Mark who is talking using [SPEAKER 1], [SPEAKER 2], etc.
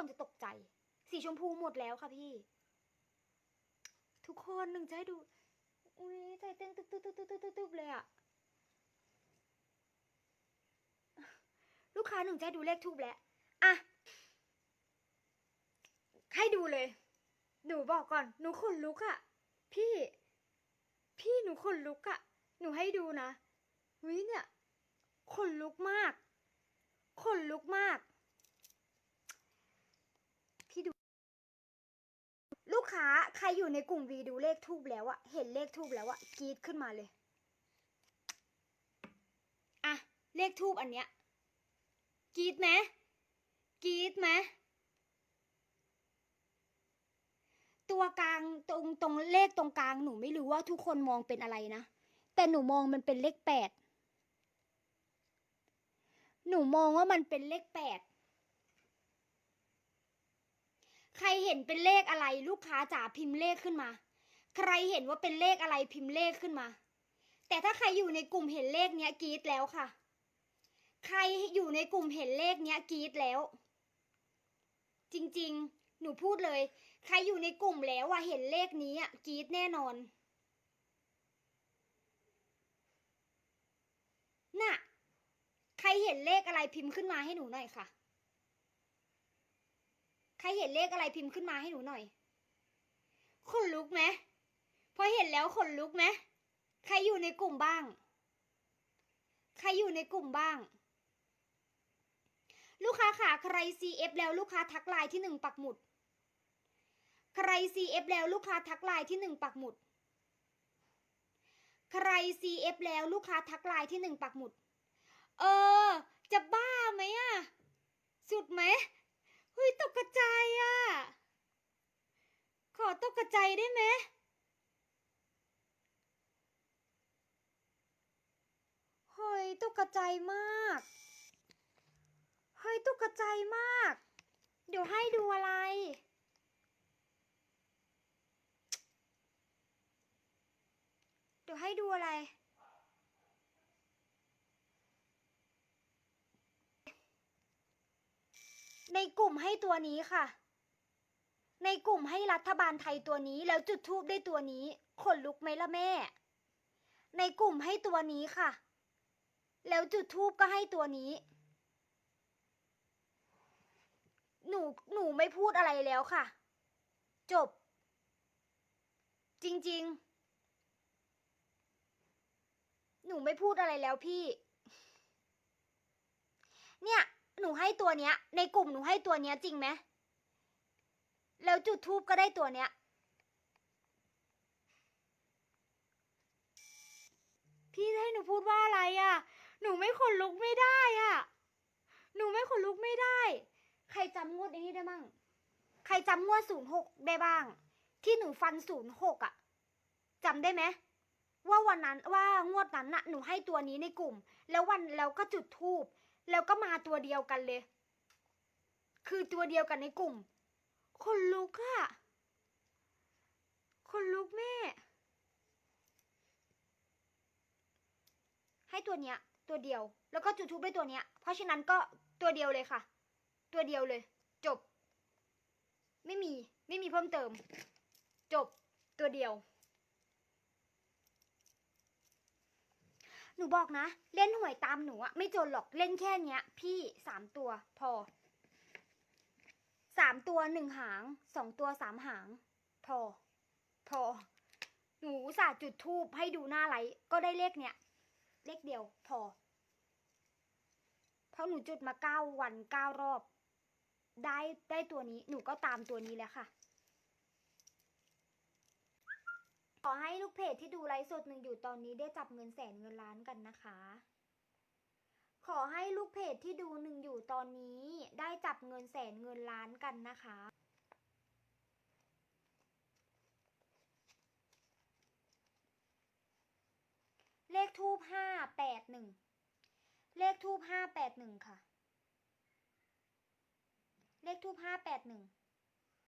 [SPEAKER 1] คนจะตกใจ สีชมพูหมดแล้วค่ะพี่ ทุกคนหนึ่งจะให้ดู อุ้ยใจเต้นตึกตึกตึกตึกตึกตึกตึกเลยอะลูกค้าหนึ่งจะให้ดูเลขทูบแล้วอะให้ดูเลย หนูบอกก่อน หนูขนลุกอะพี่ พี่หนูขนลุกอะหนูให้ดูนะวิเนี่ยขนลุกมากขนลุกมาก พี่ดู ลูกค้าใครอยู่ในกลุ่มวีดูเลขทูบแล้วอะเห็นเลขทูบแล้วอะกรีดขึ้นมาเลยอะเลขทูบอันเนี้ยกรีดไหมกรีดไหมตัวกลางตรงตรงเลขตรงกลางหนูไม่รู้ว่าทุกคนมองเป็นอะไรนะ แต่หนูมองมันเป็นเลขแปดหนูมองว่ามันเป็นเลขแปด ใครเห็นเป็นเลขอะไรลูกค้าจ๋าพิมพ์เลขขึ้นมา ใครเห็นว่าเป็นเลขอะไรพิมพ์เลขขึ้นมา แต่ถ้าใครอยู่ในกลุ่มเห็นเลขเนี้ยกรีดแล้วค่ะ ใครอยู่ในกลุ่มเห็นเลขเนี้ยกรีดแล้ว จริงๆ หนูพูดเลย ใครอยู่ในกลุ่มแล้วอะเห็นเลขนี้อะกรีดแน่นอนน่ะ ใครเห็นเลขอะไรพิมพ์ขึ้นมาให้หนูหน่อยค่ะ ใครเห็นเลขอะไรพิมพ์ขึ้นมาให้หนูหน่อยขนลุกไหมพอเห็นแล้วขนลุกไหมใครอยู่ในกลุ่มบ้าง ใครอยู่ในกลุ่มบ้าง ลูกค้าค่ะใคร CF แล้วลูกค้าทักไลน์ที่หนึ่งปักหมุด ใคร CF แล้วลูกค้าทักไลน์ที่หนึ่งปักหมุด ใคร CF แล้วลูกค้าทักไลน์ที่หนึ่งปักหมุด เออ จะบ้าไหมอะสุดไหม ฮ้ยตกกระจายอะขอตกกระจายได้ไหมเฮ้ยตกกระจายมากเฮ้ยตกกระจายมาก เดี๋ยวให้ดูอะไรเดี๋ยวให้ดูอะไร ในกลุ่มให้ตัวนี้ค่ะ ในกลุ่มให้รัฐบาลไทยตัวนี้ แล้วจุดทูบได้ตัวนี้ขนลุกไหมล่ะแม่ ในกลุ่มให้ตัวนี้ค่ะ แล้วจุดทูบก็ให้ตัวนี้ หนูหนูไม่พูดอะไรแล้วค่ะ จบ จริง ๆ หนูไม่พูดอะไรแล้วพี่ เนี่ย หนูให้ตัวเนี้ย ในกลุ่มหนูให้ตัวเนี้ยจริงไหมแล้วจุดทูบก็ได้ตัวเนี้ย พี่ให้หนูพูดว่าอะไรอะ่ะ หนูไม่ขนลุกไม่ได้อะ่ะ หนูไม่ขนลุกไม่ได้ ใครจำงวดนี้ได้บ้างใครจำงวดศูนย์หกได้บ้าง ที่หนูฟันศูนย์หกอะจำได้ไหมว่าวันนั้นว่างวดนั้นน่ะหนูให้ตัวนี้ในกลุ่ม แล้ววันแล้วก็จุดทูบ แล้วก็มาตัวเดียวกันเลย คือตัวเดียวกันในกลุ่ม คนลุกอะคนลุกแม่ ให้ตัวเนี้ย ตัวเดียว แล้วก็จุดทูบด้วยตัวเนี้ย เพราะฉะนั้นก็ตัวเดียวเลยค่ะ ตัวเดียวเลย จบ ไม่มี ไม่มีเพิ่มเติม จบ ตัวเดียว หนูบอกนะ เล่นหวยตามหนูอะไม่จนหรอกเล่นแค่เนี้ย พี่สามตัวพอสามตัวหนึ่งหางสองตัวสามหาง พอ พอ หนูสาจุดทูบให้ดูหน้าไลท์ก็ได้เลขเนี้ยเลขเดียว พอ เพราะหนูจุดมาเก้าวันเก้ารอบ ได้ได้ตัวนี้หนูก็ตามตัวนี้แล้วค่ะ ข อให้ลูกเพจที่ดูไลฟ์สดหนึ่งอยู่ตอนนี้ได้จับเงินแสนเงินล้านกันนะคะ ขอให้ลูกเพจที่ดูหนึ่งอยู่ตอนนี้ได้จับเงินแสนเงินล้านกันนะคะเลขทูบห้าแปดหนึ่ง เลขทูบห้าแปดหนึ่งค่ะ เลขทูบห้าแปดหนึ่ง